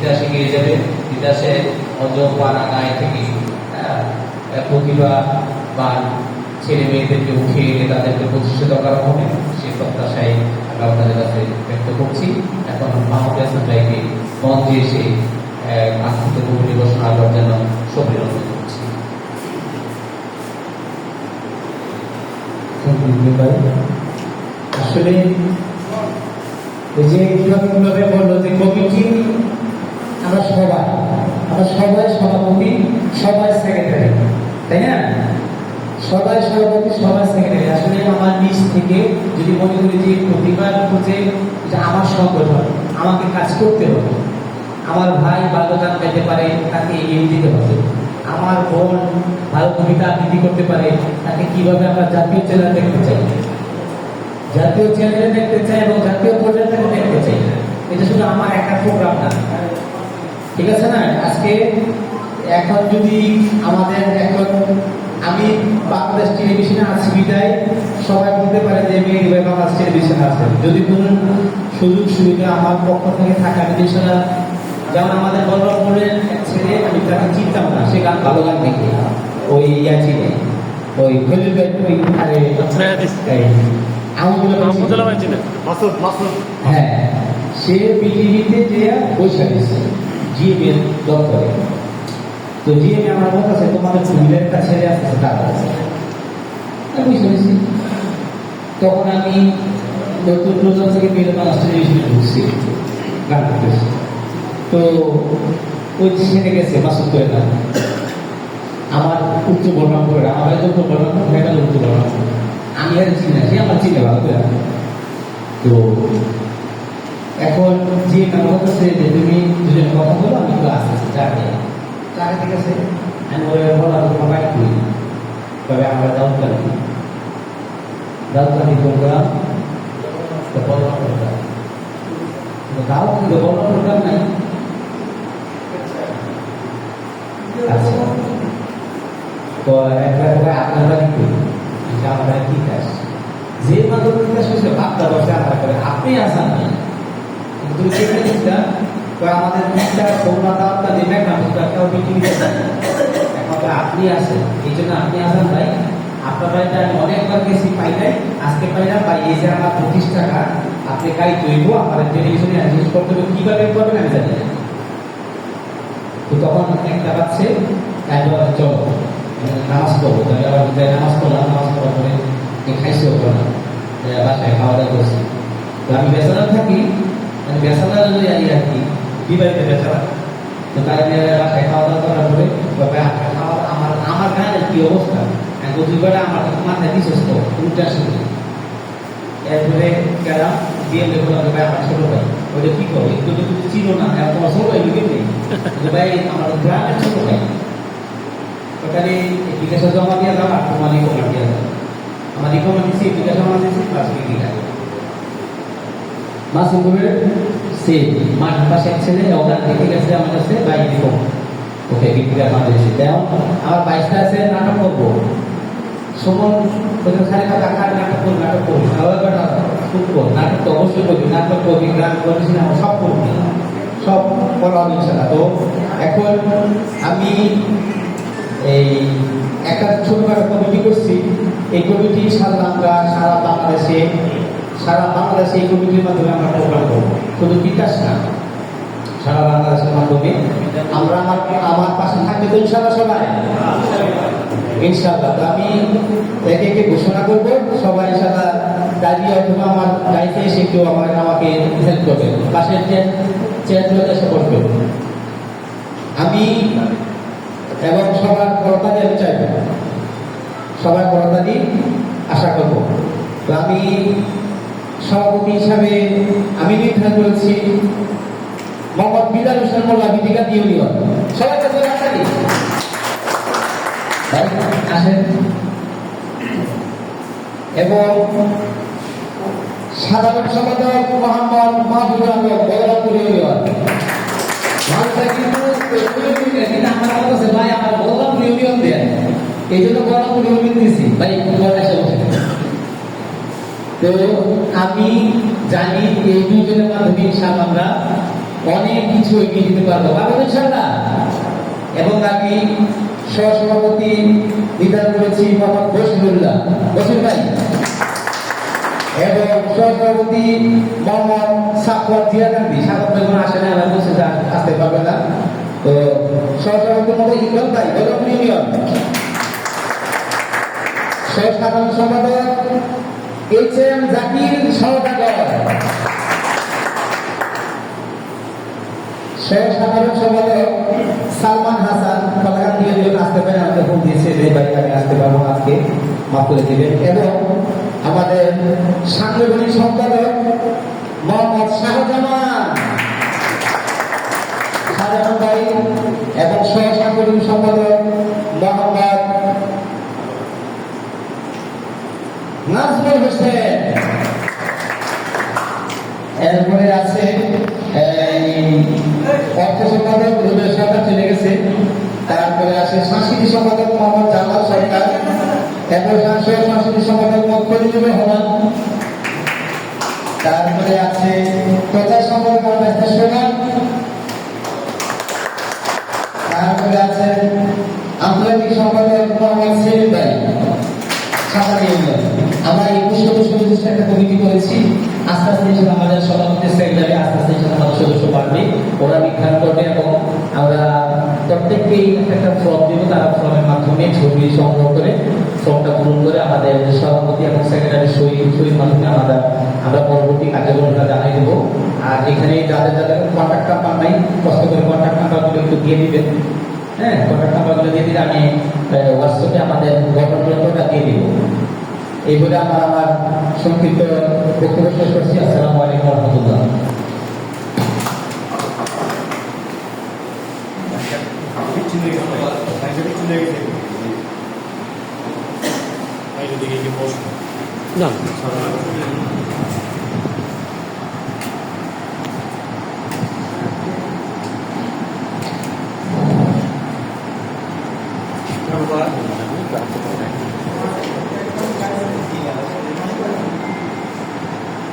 তিতাসে গিয়ে যাবে। তিতাসে পাড়া গায়ে থেকে হ্যাঁ, প্রতিভা বা ছেলে মেয়েদেরকে উঠিয়ে এনে তাদেরকে প্রতিষ্ঠিত করা হবে সেই প্রত্যাশায় আমরা আপনাদের কাছে ব্যক্ত করছি। এখন মাহমুদ হাসান ভাইকে মঞ্চে এসে আর্থিক কমিটি ঘোষণা করার জন্য সক্রিয় করছি আসলে যে কীভাবে বলল যে কমিটি আমরা সবাই আমরা সবাই সভাপতি, সবাই সেক্রেটারি তাই না? সবাই সভাপতি, সবাই সেক্রেটারি আসলে আমার নিজ থেকে যদি মনে করি যে প্রতিবার খুঁজে যে আমার সংগঠন, আমাকে কাজ করতে হবে। আমার ভাই বাল্যদান পেতে পারে, তাকে এগিয়ে দিতে হবে। আমার বোন ভালো কবিতা আবৃত্তি করতে পারে, তাকে কীভাবে আমরা জাতীয় চ্যানেল দেখতে চাই? জাতীয় চ্যানেলে দেখতে চাই এবং জাতীয় পর্যায়ে দেখতে চাই। এটা শুধু আমার একটা প্রোগ্রাম না। ঠিক আছে না? আজকে এখন যদি আমাদের এখন আমি বাংলাদেশ টেলিভিশনে আছি বিদায়। সবাই বলতে পারে যে মেয়ে ভাই বাংলাদেশ টেলিভিশনে আছে। যদি কোনো সুযোগ সুবিধা আমার পক্ষ থেকে থাকা বিদেশনা যেমন আমাদের এক ছেলে আমি তাকে চিনতাম না। সে গান ভালো গান দেখে। ওই ইয়া চিনে ওই ভাই ওই আরে হ্যাঁ সে বিজেপিতে যে পয়সা দিচ্ছে জিএম দপ্তরে তো জিএম আমার মত আছে, তোমাদের একটা ছেলে আছে তার কাছে আমি দিচ্ছি তখন আমি নতুন প্রজন্ম থেকে বাংলা টেলিভিশনে ঢুকছি গান করতেছি। তো ওই ছেলে গেছে, মাসুদ না। আমার উচ্চ বর্ণাম করে, আমার উচ্চ বর্ণাম মেয়েটা উচ্চ বর্ণাম আমি আর চিনি না আমার চিনে ভালো করে তো এখন যে আমার কাছে যে তুমি দুজন কথা বলো আমি তো আসতেছি যাকে যাকে ঠিক আছে? আমি ওই বলা তোমার বাইক করি। তবে আমরা দাউদ কালি দাউদ কালি প্রোগ্রাম তো বললাম প্রোগ্রাম দাউদ কিন্তু বললাম প্রোগ্রাম নাই? আচ্ছা। তো একটা করে আপনার বাড়ি করি আমরা কি কাজ যে মাদক বিকাশ হয়েছে ভাবটা বসে আশা করে আপনি আসান না তো আমাদের দেবে এখন আপনি আসেন এই জন্য আপনি আসান ভাই আপনার বাড়িতে আমি অনেকবার গেছি পাই আজকে পাই না ভাই এই যে পঁচিশ টাকা আপনি গাড়ি তৈব আমাদের টেলিভিশনে জিনিস করতে কীভাবে করবেন আমি তো তখন একটা পাচ্ছে তাই বলে চলো নামাজ পড়ব তাই নামাজ পড়লাম নামাজ পড়ার পরে খাইছে ওপর বাসায় তো আমি বেসালাম থাকি বেসালার যদি আর কি বিবাহিত বেসালা তো নিয়ে বাসায় খাওয়া দাওয়া আমার আমার কি অবস্থা বলছি বেটা আমার মাথায় দিছিস তো উল্টা শুনছি এরপরে গেলাম দিয়ে দেখলাম যে ভাই আমার ছোট ওইটা কি করো একটু তো তুমি না তোমার ছোট ভাই নেই ভাই আমার গ্রামের ছোট ভাই ওখানে বিকাশে জমা দিয়ে আর তোমার রিকমান্ড দিয়ে দাও আমার রিকমান্ড মাসুমের সে মাঠ পাশে এক ছেলে ওখান থেকে গেছে আমার কাছে বাইক দিব ওকে বিক্রি আমার দিয়েছি। দেও, আমার বাইশটা আছে, নাটক করব। সুমন তোকে খালি কথা খালি নাটক করবি? নাটক করবি খুব কর নাটক তো অবশ্যই করবি। নাটক করবি, গান করবি, সিনেমা, সব করবি। সব করা হবে ইনশাল্লাহ তো এখন আমি এই একটা ছোটখাটো কমিটি করছি। এই কমিটি সারা আমরা সারা বাংলাদেশে সারা বাংলাদেশে এই কমিটির মাধ্যমে আমরা প্রোগ্রাম করব। শুধু বিকাশ না, সারা বাংলাদেশের মাধ্যমে আমরা আমার আমার পাশে থাকবে তো ইনশাল্লাহ সবাই। ইনশাল্লাহ আমি একে একে ঘোষণা করব। সবাই ইনশাল্লাহ দাঁড়িয়ে অথবা আমার গাড়িতে এসে কেউ আমার আমাকে হেল্প করবে। পাশের চেয়ার চেয়ারগুলো এসে বসবে। আমি এবং সবার করতালি আমি চাইব। সবার করতালি আশা করব। তো আমি সভাপতি হিসাবে আমি নির্ধারণ করেছি। মোহাম্মদ বিলাল হোসেন মোল্লা বিদিকা ইউনিয়ন সবার কাছে রাখালি আসেন। এবং সাধারণ সম্পাদক মোহাম্মদ মাহবুব আহমেদ বলরামপুর ইউনিয়ন এই জন্য বলরামপুর ইউনিয়ন দিয়েছি। ভাই তো আমি জানি এই দুজনের মাধ্যমে ইনশাআল্লাহ আমরা অনেক কিছু এগিয়ে দিতে পারব। তো ইনশাআল্লাহ? এবং আমি সহসভাপতি নির্ধারণ করেছি মোহাম্মদ বসিরুল্লাহ বসির ভাই। এবং সহসভাপতি মোহাম্মদ সাকুয়ার জিয়া গান্ধী। সাকুয়ার যখন আসে না আমার বসে আসতে পারবে না। তো সহসভাপতি মোহাম্মদ ইকবাল ভাই গৌরব ইউনিয়ন। সম্পাদক এইচ এম জাকির সহ সাধারণ সালমান হাসান কলাকার দিয়ে দিলেন আসতে পারেন, আমাকে ফোন দিয়েছে যে বাড়ি আমি আসতে পারব আজকে, মাফ করে দিবেন। এবং আমাদের সাংগঠনিক সম্পাদক মোহাম্মদ শাহজামান। শাহজামান ভাই এবং সহ সাংগঠনিক সম্পাদক মোহাম্মদ নাজমুল এরপরে আছে অর্থ সম্পাদক রুবেল সরকার চলে গেছে। তারপরে আছে সংস্কৃতি সম্পাদক মোহাম্মদ জামাল সরকার। এরপরে আছে সংস্কৃতি সম্পাদক খলিলুর রহমান। তারপরে আছে প্রচার সম্পাদক মোহাম্মদ সোমান তারপরে আছে আন্তর্জাতিক সম্পাদক মোহাম্মদ সেলিম ভাই। ইউনিয়ন আমরা একুশ সদস্য বিশিষ্ট একটা কমিটি করেছি, আস্তে আস্তে হিসেবে আমাদের সভাপতি সেক্রেটারি আস্তে আস্তে হিসেবে আমাদের সদস্য বাড়বে। ওরা নির্ধারণ করবে এবং আমরা প্রত্যেককেই একটা ফর্ম দিব, তারা ফর্মের মাধ্যমে ছবি সংগ্রহ করে ফর্মটা পূরণ করে আমাদের সভাপতি এবং সেক্রেটারি সই, সইয়ের মাধ্যমে আমরা আমরা পরবর্তী কার্যক্রমটা জানাই দেবো। আর এখানে যাদের যাদের কন্ট্যাক্ট নাম্বার নাই কষ্ট করে কন্ট্যাক্ট নাম্বারগুলো একটু দিয়ে দিবেন। হ্যাঁ কন্ট্যাক্ট নাম্বারগুলো দিয়ে দিলে আমি হোয়াটসঅ্যাপে আমাদের গঠনতন্ত্রটা দিয়ে দিব। এই বলে আমার আমার সংক্ষিপ্ত বক্তব্য শেষ করছি। আসসালামু আলাইকুম রহমতুল্লাহ। বিচ্ছিন্ন